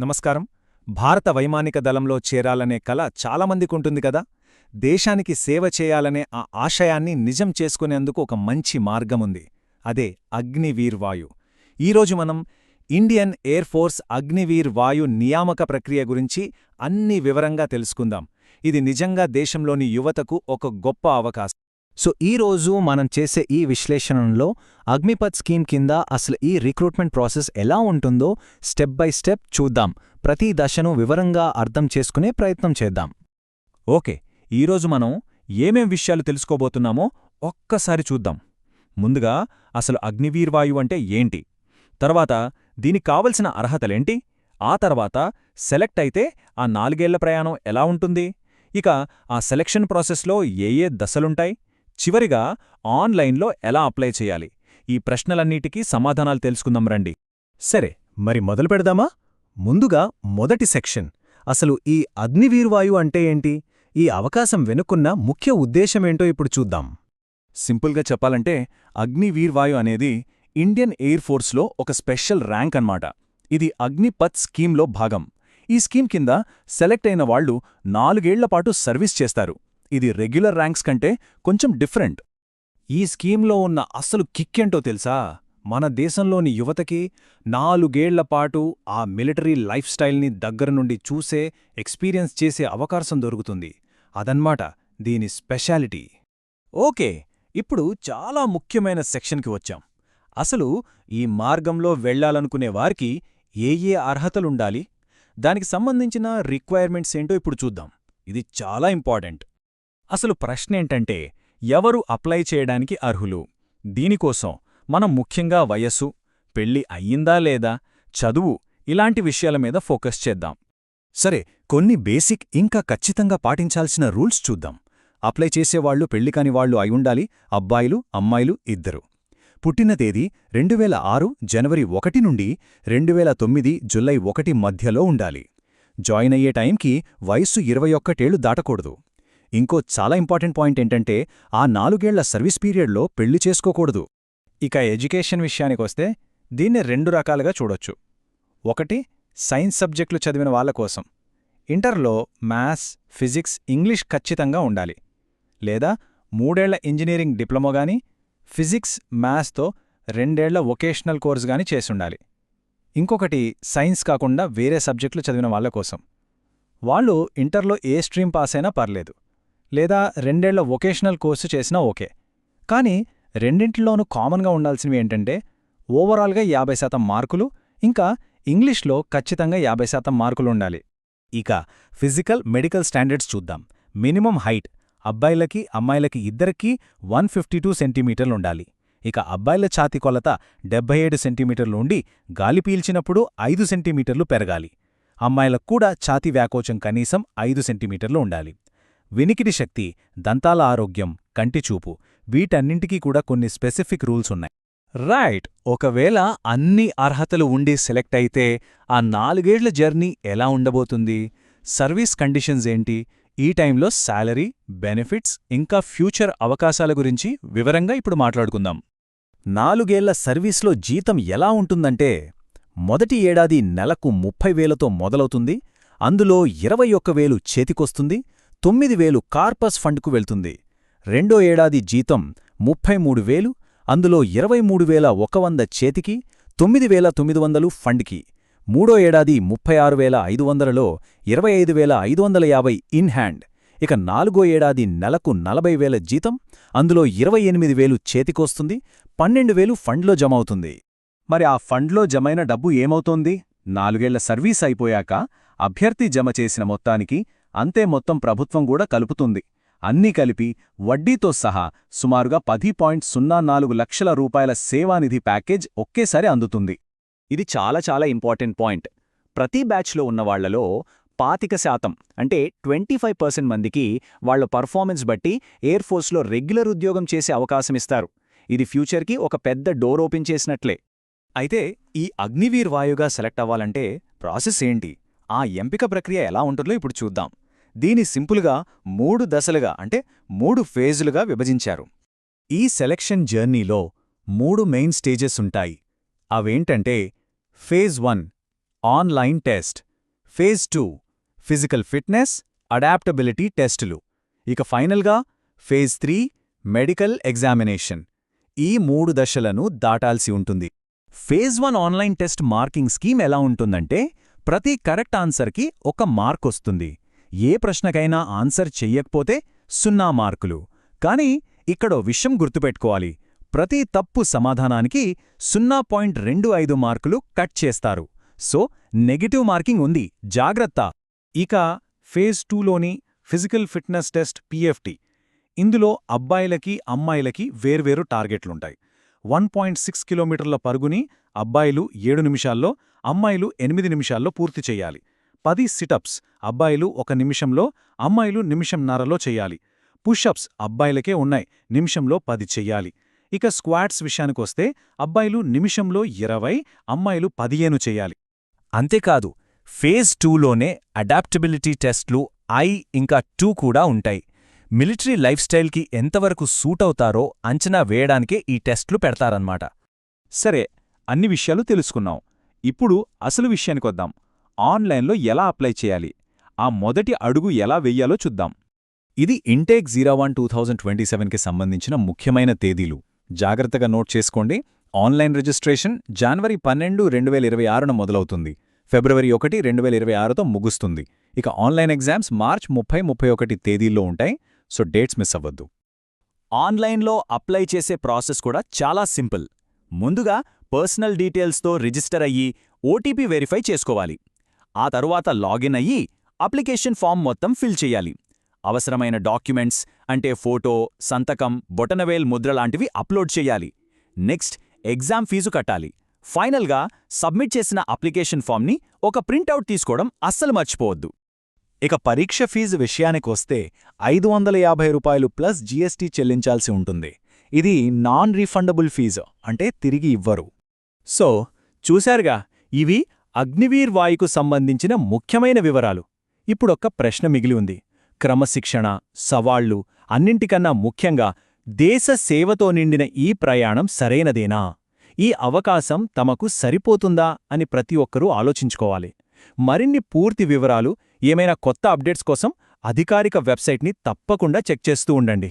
నమస్కారం. భారత వైమానిక దళంలో చేరాలనే కల చాలామందికుంటుంది కదా. దేశానికి సేవ చేయాలనే ఆ ఆశయాన్ని నిజం చేసుకునేందుకు ఒక మంచి మార్గముంది. అదే అగ్నివీర్ వాయు. ఈరోజు మనం ఇండియన్ ఎయిర్ ఫోర్స్ అగ్నివీర్ వాయు నియామక ప్రక్రియ గురించి అన్ని వివరంగా తెలుసుకుందాం. ఇది నిజంగా దేశంలోని యువతకు ఒక గొప్ప అవకాశం. సో ఈ రోజు మనం చేసే ఈ విశ్లేషణలో అగ్నిపథ్ స్కీమ్ కింద అసలు ఈ రిక్రూట్మెంట్ ప్రాసెస్ ఎలా ఉంటుందో స్టెప్ బై స్టెప్ చూద్దాం. ప్రతి దశను వివరంగా అర్థం చేసుకునే ప్రయత్నం చేద్దాం. ఓకే ఈరోజు మనం ఏమేం విషయాలు తెలుసుకోబోతున్నామో ఒక్కసారి చూద్దాం. ముందుగా అసలు అగ్నివీర్వాయు అంటే ఏంటి? తర్వాత దీనికి కావలసిన అర్హతలేంటి? ఆ తర్వాత సెలెక్ట్ అయితే ఆ నాలుగేళ్ళ ప్రయాణం ఎలా ఉంటుంది? ఇక ఆ సెలక్షన్ ప్రాసెస్లో ఏ ఏ దశలుంటాయి? చివరిగా ఆన్లైన్లో ఎలా అప్లై చేయాలి? ఈ ప్రశ్నలన్నిటికీ సమాధానాలు తెలుసుకుందాం రండి. సరే మరి మొదలు పెడదామా? ముందుగా మొదటి సెక్షన్. అసలు ఈ అగ్నివీర్వాయు అంటే ఏంటి? ఈ అవకాశం వెనుకున్న ముఖ్య ఉద్దేశమేంటో ఇప్పుడు చూద్దాం. సింపుల్గా చెప్పాలంటే అగ్నివీర్వాయు అనేది ఇండియన్ ఎయిర్ ఫోర్స్లో ఒక స్పెషల్ ర్యాంక్ అన్నమాట. ఇది అగ్నిపత్ స్కీమ్లో భాగం. ఈ స్కీమ్ కింద సెలెక్ట్ అయిన వాళ్ళు నాలుగేళ్ళపాటు సర్వీస్ చేస్తారు. ఇది రెగ్యులర్ ర్యాంక్స్ కంటే కొంచెం డిఫరెంట్. ఈ స్కీమ్లో ఉన్న అసలు కిక్కేంటో తెలుసా? మన దేశంలోని యువతకి నాలుగేళ్ళపాటు ఆ మిలిటరీ లైఫ్ స్టైల్ని దగ్గర నుండి చూసే ఎక్స్పీరియన్స్ చేసే అవకాశం దొరుకుతుంది. అదన్మాట దీని స్పెషాలిటీ. ఓకే ఇప్పుడు చాలా ముఖ్యమైన సెక్షన్కి వచ్చాం. అసలు ఈ మార్గంలో వెళ్ళాలనుకునే వారికి ఏ ఏ అర్హతలుండాలి? దానికి సంబంధించిన రిక్వైర్మెంట్స్ ఏంటో ఇప్పుడు చూద్దాం. ఇది చాలా ఇంపార్టెంట్. అసలు ప్రశ్నేంటంటే ఎవరు అప్లై చేయడానికి అర్హులు? దీనికోసం మనం ముఖ్యంగా వయస్సు పెళ్ళి అయ్యిందా లేదా చదువు ఇలాంటి విషయాల మీద ఫోకస్ చేద్దాం. సరే కొన్ని బేసిక్ ఇంకా ఖచ్చితంగా పాటించాల్సిన రూల్స్ చూద్దాం. అప్లై చేసేవాళ్ళు పెళ్ళికాని వాళ్ళు అయ్యుండాలి అబ్బాయిలు అమ్మాయిలు ఇద్దరు. పుట్టిన తేదీ రెండువేల ఆరు జనవరి ఒకటి నుండి రెండువేల తొమ్మిది జులై ఒకటి మధ్యలో ఉండాలి. జాయిన్ అయ్యే టైంకి వయస్సు ఇరవై ఒక్కటేళ్ళు దాటకూడదు. ఇంకో చాలా ఇంపార్టెంట్ పాయింట్ ఏంటంటే ఆ నాలుగేళ్ళ సర్వీస్ పీరియడ్లో పెళ్ళి చేసుకోకూడదు. ఇక ఎడ్యుకేషన్ విషయానికొస్తే దీన్ని రెండు రకాలుగా చూడొచ్చు. ఒకటి సైన్స్ సబ్జెక్టులు చదివిన వాళ్ళ కోసం. ఇంటర్లో మ్యాథ్స్ ఫిజిక్స్ ఇంగ్లీష్ ఖచ్చితంగా ఉండాలి. లేదా మూడేళ్ళ ఇంజనీరింగ్ డిప్లొమా గాని ఫిజిక్స్ మ్యాథ్స్తో రెండేళ్ళ వొకేషనల్ కోర్స్ గాని చేసుండాలి. ఇంకొకటి సైన్స్ కాకుండా వేరే సబ్జెక్టులు చదివిన వాళ్ళ కోసం. వాళ్ళు ఇంటర్లో ఏ స్ట్రీమ్ పాస్ అయినా పర్లేదు. లేదా రెండేళ్ళ వొకేషనల్ కోర్సు చేసినా ఓకే. కానీ రెండింటిలోనూ కామన్గా ఉండాల్సినవి ఏంటంటే ఓవరాల్గా యాభై శాతం మార్కులు ఇంకా ఇంగ్లీష్లో ఖచ్చితంగా యాభై శాతం మార్కులు ఉండాలి. ఇక ఫిజికల్ మెడికల్ స్టాండర్డ్స్ చూద్దాం. మినిమం హైట్ అబ్బాయిలకి అమ్మాయిలకి ఇద్దరికీ వన్ ఫిఫ్టీ టూ సెంటీమీటర్లుండాలి ఇక అబ్బాయిల ఛాతి కొలత డెబ్బై ఏడు సెంటీమీటర్లు ఉండి గాలి పీల్చినప్పుడు ఐదు సెంటీమీటర్లు పెరగాలి. అమ్మాయిలకు కూడా ఛాతి వ్యాకోచం కనీసం ఐదు సెంటీమీటర్లు ఉండాలి. వినికిడి శక్తి దంతాల ఆరోగ్యం కంటిచూపు వీటన్నింటికీ కూడా కొన్ని స్పెసిఫిక్ రూల్స్ ఉన్నాయి. రైట్ ఒకవేళ అన్ని అర్హతలు ఉండి సెలెక్ట్ అయితే ఆ నాలుగేళ్ళ జర్నీ ఎలా ఉండబోతుంది? సర్వీస్ కండిషన్స్ ఏంటి? ఈ టైంలో శాలరీ బెనిఫిట్స్ ఇంకా ఫ్యూచర్ అవకాశాల గురించి వివరంగా ఇప్పుడు మాట్లాడుకుందాం. నాలుగేళ్ళ సర్వీస్లో జీతం ఎలా ఉంటుందంటే మొదటి ఏడాది నెలకు ముప్పై వేలతో మొదలవుతుంది అందులో ఇరవై ఒక్క వేలు చేతికొస్తుంది తొమ్మిది వేలు కార్పస్ ఫండ్కు వెళ్తుంది. రెండో ఏడాది జీతం ముప్పై మూడు వేలు అందులో ఇరవై మూడు వేల ఒక వంద చేతికి తొమ్మిది వేల తొమ్మిది వందలు ఫండ్కి. మూడో ఏడాది ముప్పై ఆరు వేల ఐదు వందలలో ఇరవై ఐదు వేల ఐదు వందల యాభై ఇన్ హ్యాండ్. ఇక నాలుగో ఏడాది నెలకు నలభై వేల జీతం అందులో ఇరవై ఎనిమిది వేలు చేతికొస్తుంది పన్నెండు వేలు ఫండ్లో జమవుతుంది. మరి ఆ ఫండ్లో జమైన డబ్బు ఏమవుతోంది? నాలుగేళ్ళ సర్వీస్ అయిపోయాక అభ్యర్థి జమ చేసిన మొత్తానికి అంతే మొత్తం ప్రభుత్వం కూడా కలుపుతుంది. అన్నీ కలిపి వడ్డీతో సహా సుమారుగా పది పాయింట్ సున్నా నాలుగు లక్షల రూపాయల సేవానిధి ప్యాకేజ్ ఒకేసారి అందుతుంది. ఇది చాలా చాలా ఇంపార్టెంట్ పాయింట్. ప్రతి బ్యాచ్లో ఉన్నవాళ్ళలో పాతిక శాతం అంటే ట్వంటీ ఫైవ్ పర్సెంట్ మందికి వాళ్ళ పర్ఫార్మెన్స్ బట్టి ఎయిర్ ఫోర్స్లో రెగ్యులర్ ఉద్యోగం చేసే అవకాశమిస్తారు ఇది ఫ్యూచర్కి ఒక పెద్ద డోర్ ఓపెన్ చేసినట్లే. అయితే ఈ అగ్నివీర్ వాయుగా సెలెక్ట్ అవ్వాలంటే ప్రాసెస్ ఏంటి? ఆ ఎంపిక ప్రక్రియ ఎలా ఉంటుందో ఇప్పుడు చూద్దాం. దీని సింపుల్గా మూడు దశలుగా అంటే మూడు ఫేజులుగా విభజించారు. ఈ సెలక్షన్ జర్నీలో మూడు మెయిన్ స్టేజెస్ ఉంటాయి. అవేంటంటే phase one online test phase two physical fitness adaptability టెస్టులు. ఇక ఫైనల్గా ఫేజ్ త్రీ మెడికల్ ఎగ్జామినేషన్. ఈ మూడు దశలను దాటాల్సి ఉంటుంది. Phase one online test marking scheme ఎలా ఉంటుందంటే ప్రతి కరెక్ట్ ఆన్సర్కి ఒక మార్క్ వస్తుంది. ఏ ప్రశ్నకైనా ఆన్సర్ చెయ్యకపోతే సున్నా మార్కులు. కానీ ఇక్కడో విషయం గుర్తుపెట్టుకోవాలి. ప్రతి తప్పు సమాధానానికి సున్నా పాయింట్ రెండు ఐదు మార్కులు కట్ చేస్తారు. సో నెగిటివ్ మార్కింగ్ ఉంది. జాగ్రత్త! ఇక ఫేజ్ టూలోని ఫిజికల్ ఫిట్నెస్ టెస్ట్ పిఎఫ్టి. ఇందులో అబ్బాయిలకి అమ్మాయిలకి వేర్వేరు టార్గెట్లుంటాయి. వన్ పాయింట్ సిక్స్ కిలోమీటర్ల పరుగుని అబ్బాయిలు ఏడు నిమిషాల్లో అమ్మాయిలు ఎనిమిది నిమిషాల్లో పూర్తి చెయ్యాలి పది సిటప్స్ అబ్బాయిలు ఒక నిమిషంలో అమ్మాయిలు నిమిషంన్నరలో చెయ్యాలి పుషప్స్ అబ్బాయిలకే ఉన్నాయి నిమిషంలో పది చెయ్యాలి ఇక స్క్వాట్స్ విషయానికొస్తే అబ్బాయిలు నిమిషంలో ఇరవై అమ్మాయిలు పదిహేను చెయ్యాలి అంతేకాదు ఫేజ్ టూలోనే అడాప్టబిలిటీ టెస్ట్లు ఐ ఇంకా టూ కూడా ఉంటాయి. మిలిటరీ లైఫ్ స్టైల్కి ఎంతవరకు సూట్ అవుతారో అంచనా వేయడానికే ఈ టెస్ట్లు పెడతారన్నమాట. సరే అన్ని విషయాలు తెలుసుకున్నాం. ఇప్పుడు అసలు విషయానికొద్దాం ఆన్లైన్లో ఎలా అప్లై చేయాలి? ఆ మొదటి అడుగు ఎలా వెయ్యాలో చూద్దాం. ఇది intake zero one two thousand twenty సెవెన్కి సంబంధించిన ముఖ్యమైన తేదీలు. జాగ్రత్తగా నోట్ చేసుకోండి. ఆన్లైన్ రిజిస్ట్రేషన్ జనవరి పన్నెండు రెండు వేల ఇరవై ఆరున మొదలవుతుంది. ఫిబ్రవరి ఒకటి రెండు వేల ఇరవై ఆరుతో ముగుస్తుంది. ఇక ఆన్లైన్ ఎగ్జామ్స్ మార్చ్ ముప్పై ముప్పై ఒకటి తేదీల్లో ఉంటాయి. సో డేట్స్ మిస్ అవ్వద్దు. ఆన్లైన్లో అప్లై చేసే ప్రాసెస్ కూడా చాలా సింపుల్. ముందుగా పర్సనల్ డీటెయిల్స్తో రిజిస్టర్ అయ్యి ఓటీపీ వెరిఫై చేసుకోవాలి. ఆ తరువాత లాగిన్ అయ్యి అప్లికేషన్ ఫామ్ మొత్తం ఫిల్ చేయాలి. అవసరమైన డాక్యుమెంట్స్ అంటే ఫోటో సంతకం బొటనవేల్ ముద్ర లాంటివి అప్లోడ్ చేయాలి. నెక్స్ట్ ఎగ్జామ్ ఫీజు కట్టాలి. ఫైనల్గా సబ్మిట్ చేసిన అప్లికేషన్ ఫామ్ని ఒక ప్రింటౌట్ తీసుకోవడం అస్సలు మర్చిపోవద్దు. ఇక పరీక్ష ఫీజు విషయానికొస్తే ఐదు వందల యాభై రూపాయలు ప్లస్ జీఎస్టీ చెల్లించాల్సి ఉంటుంది. ఇది నాన్ రీఫండబుల్ ఫీజు అంటే తిరిగి ఇవ్వరు. సో చూశారుగా ఇవి అగ్నివీర్ వాయుకు సంబంధించిన ముఖ్యమైన వివరాలు. ఇప్పుడొక్క ప్రశ్న మిగిలి ఉంది. క్రమశిక్షణ సవాళ్ళు అన్నింటికన్నా ముఖ్యంగా దేశ సేవతో నిండిన ఈ ప్రయాణం సరైనదేనా? ఈ అవకాశం తమకు సరిపోతుందా అని ప్రతి ఒక్కరూ ఆలోచించుకోవాలి. మరిన్ని పూర్తి వివరాలు ఏమైనా కొత్త అప్డేట్స్ కోసం అధికారిక వెబ్సైట్ని తప్పకుండా చెక్ చేస్తూ ఉండండి.